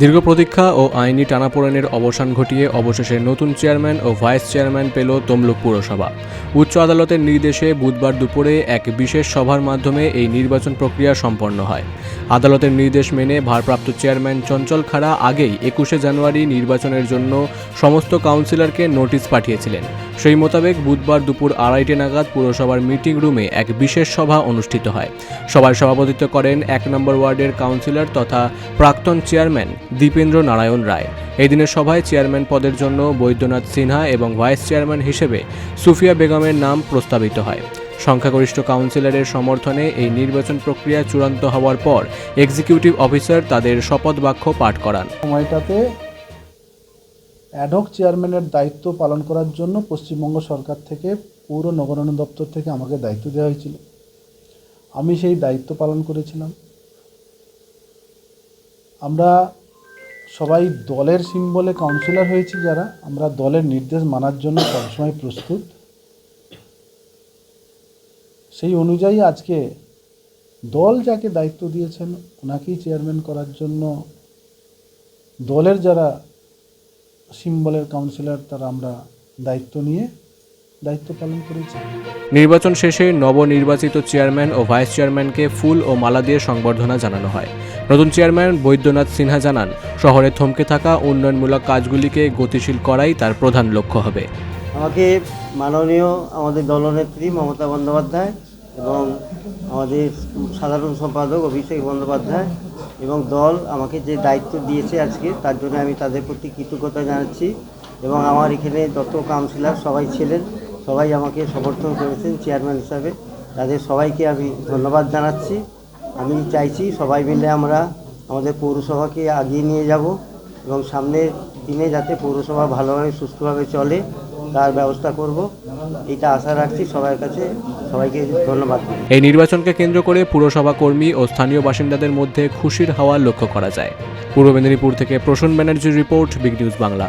দীর্ঘ প্রতীক্ষা ও আইনি টানাপোড়েনের অবসান ঘটিয়ে অবশেষে নতুন চেয়ারম্যান ও ভাইস চেয়ারম্যান পেল তমলুক পুরসভা। উচ্চ আদালতের নির্দেশে বুধবার দুপুরে এক বিশেষ সভার মাধ্যমে এই নির্বাচন প্রক্রিয়া সম্পন্ন হয়। আদালতের নির্দেশ মেনে ভারপ্রাপ্ত চেয়ারম্যান চঞ্চল খাড়া আগেই একুশে জানুয়ারি নির্বাচনের জন্য সমস্ত কাউন্সিলরকে নোটিশ পাঠিয়েছিলেন। সেই মোতাবেক বুধবার দুপুর আড়াইটে নাগাদ পুরসভার মিটিং রুমে এক বিশেষ সভা অনুষ্ঠিত হয়। সভায় সভাপতিত্ব করেন এক নম্বর ওয়ার্ডের কাউন্সিলর তথা প্রাক্তন চেয়ারম্যান দীপেন্দ্র নারায়ণ রায়। এই দিনের সভায় চেয়ারম্যান পদের জন্য বৈদ্যনাথ সিনহা এবং ভাইস চেয়ারম্যান হিসেবে সুফিয়া বেগমের নাম প্রস্তাবিত হয়। সংখ্যাগরিষ্ঠ কাউন্সিলরের সমর্থনে এই নির্বাচন প্রক্রিয়া চূড়ান্ত হওয়ার পর এক্সিকিউটিভ অফিসার তাদের শপথ বাক্য পাঠ করান। সময়টাতে অ্যাডহক চেয়ারম্যানের দায়িত্ব পালন করার জন্য পশ্চিমবঙ্গ সরকার থেকে পৌর নগরায়ণ দপ্তর থেকে আমাকে দায়িত্ব দেওয়া হয়েছিল। আমি সেই দায়িত্ব পালন করেছিলাম। আমরা সবাই দলের সিম্বলে কাউন্সিলর হয়েছি যারা। আমরা দলের নির্দেশ মানার জন্য সবসময় প্রস্তুত। সেই অনুযায়ী আজকে দল যাকে দায়িত্ব দিয়েছেন ওনাকেই চেয়ারম্যান করার জন্য দলের যারা সিম্বলের কাউন্সিলর তারা আমরা দায়িত্ব নিয়ে দায়িত্ব পালন করেছি নির্বাচন শেষে নবনির্বাচিত চেয়ারম্যান ও ভাইস চেয়ারম্যানকে ফুল ও মালা দিয়ে সংবর্ধনা জানানো হয়। নতুন চেয়ারম্যান বৈদ্যনাথ সিনহা জানান শহরে থমকে থাকা উন্নয়নমূলক কাজগুলিকে গতিশীল করাই তার প্রধান লক্ষ্য হবে। আমাকে মাননীয় আমাদের দলনেত্রী মমতা বন্দ্যোপাধ্যায় এবং আমাদের সাধারণ সম্পাদক অভিষেক বন্দ্যোপাধ্যায় এবং দল আমাকে যে দায়িত্ব দিয়েছে আজকে তার জন্য আমি তাদের প্রতি কৃতজ্ঞতা জানাচ্ছি এবং আমার এখানে যত কাউন্সিলর সবাই ছিলেন সবাই আমাকে সমর্থন করেছেন চেয়ারম্যান হিসাবে। তাদের সবাইকে আমি ধন্যবাদ জানাচ্ছি। আমি চাইছি সবাই মিলে আমরা আমাদের পৌরসভাকে আগিয়ে নিয়ে যাব এবং সামনের দিনে যাতে পৌরসভা ভালোভাবে সুস্থভাবে চলে, তার ব্যবস্থা করব। এটা আশা রাখছি সবার কাছে। সবাইকে ধন্যবাদ। এই নির্বাচনকে কেন্দ্র করে পুরসভা কর্মী ও স্থানীয় বাসিন্দাদের মধ্যে খুশির হাওয়া লক্ষ্য করা যায়। পূর্ব মেদিনীপুর থেকে প্রসূন ব্যানার্জির রিপোর্ট, বিগ নিউজ বাংলা।